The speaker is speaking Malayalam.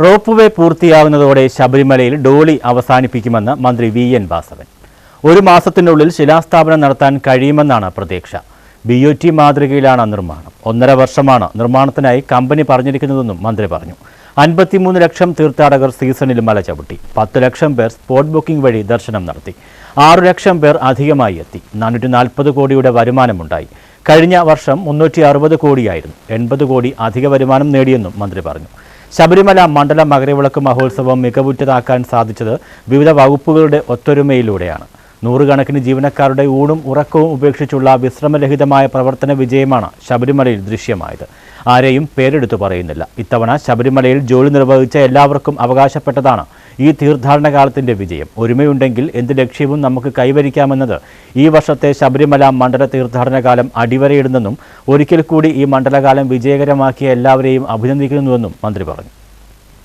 റോപ്പ് വേ പൂർത്തിയാവുന്നതോടെ ശബരിമലയിൽ ഡോളി അവസാനിപ്പിക്കുമെന്ന് മന്ത്രി വി എൻ വാസവൻ. ഒരു മാസത്തിനുള്ളിൽ ശിലാസ്ഥാപനം നടത്താൻ കഴിയുമെന്നാണ് പ്രതീക്ഷ. ബി ഒ ടി മാതൃകയിലാണ് നിർമ്മാണം. ഒന്നര വർഷമാണ് നിർമ്മാണത്തിനായി കമ്പനി പറഞ്ഞിരിക്കുന്നതെന്നും മന്ത്രി പറഞ്ഞു. അൻപത്തിമൂന്ന് ലക്ഷം തീർത്ഥാടകർ സീസണിൽ മല ചവിട്ടി. പത്ത് ലക്ഷം പേർ സ്പോട്ട് ബുക്കിംഗ് വഴി ദർശനം നടത്തി. ആറു ലക്ഷം പേർ അധികമായി എത്തി. നാനൂറ്റി നാൽപ്പത് കോടിയുടെ വരുമാനമുണ്ടായി. കഴിഞ്ഞ വർഷം മുന്നൂറ്റി അറുപത് കോടിയായിരുന്നു. എൺപത് കോടി അധിക വരുമാനം നേടിയെന്നും മന്ത്രി പറഞ്ഞു. ശബരിമല മണ്ഡല മകരവിളക്ക് മഹോത്സവം മികവുറ്റതാക്കാൻ സാധിച്ചത് വിവിധ വകുപ്പുകളുടെ ഒത്തൊരുമയിലൂടെയാണ്. നൂറുകണക്കിന് ജീവനക്കാരുടെ ഊണും ഉറക്കവും ഉപേക്ഷിച്ചുള്ള വിശ്രമരഹിതമായ പ്രവർത്തന വിജയമാണ് ശബരിമലയിൽ ദൃശ്യമായത്. ആരെയും പേരെടുത്തു പറയുന്നില്ല. ഇത്തവണ ശബരിമലയിൽ ജോലി നിർവഹിച്ച എല്ലാവർക്കും അവകാശപ്പെട്ടതാണ് ഈ തീർത്ഥാടന കാലത്തിന്റെ വിജയം. ഒരുമയുണ്ടെങ്കിൽ എന്ത് ലക്ഷ്യവും നമുക്ക് കൈവരിക്കാമെന്നത് ഈ വർഷത്തെ ശബരിമല മണ്ഡല തീർത്ഥാടനകാലം അടിവരയിടുന്നെന്നും ഒരിക്കൽ കൂടി ഈ മണ്ഡലകാലം വിജയകരമാക്കിയ എല്ലാവരെയും അഭിനന്ദിക്കുന്നുവെന്നും മന്ത്രി പറഞ്ഞു.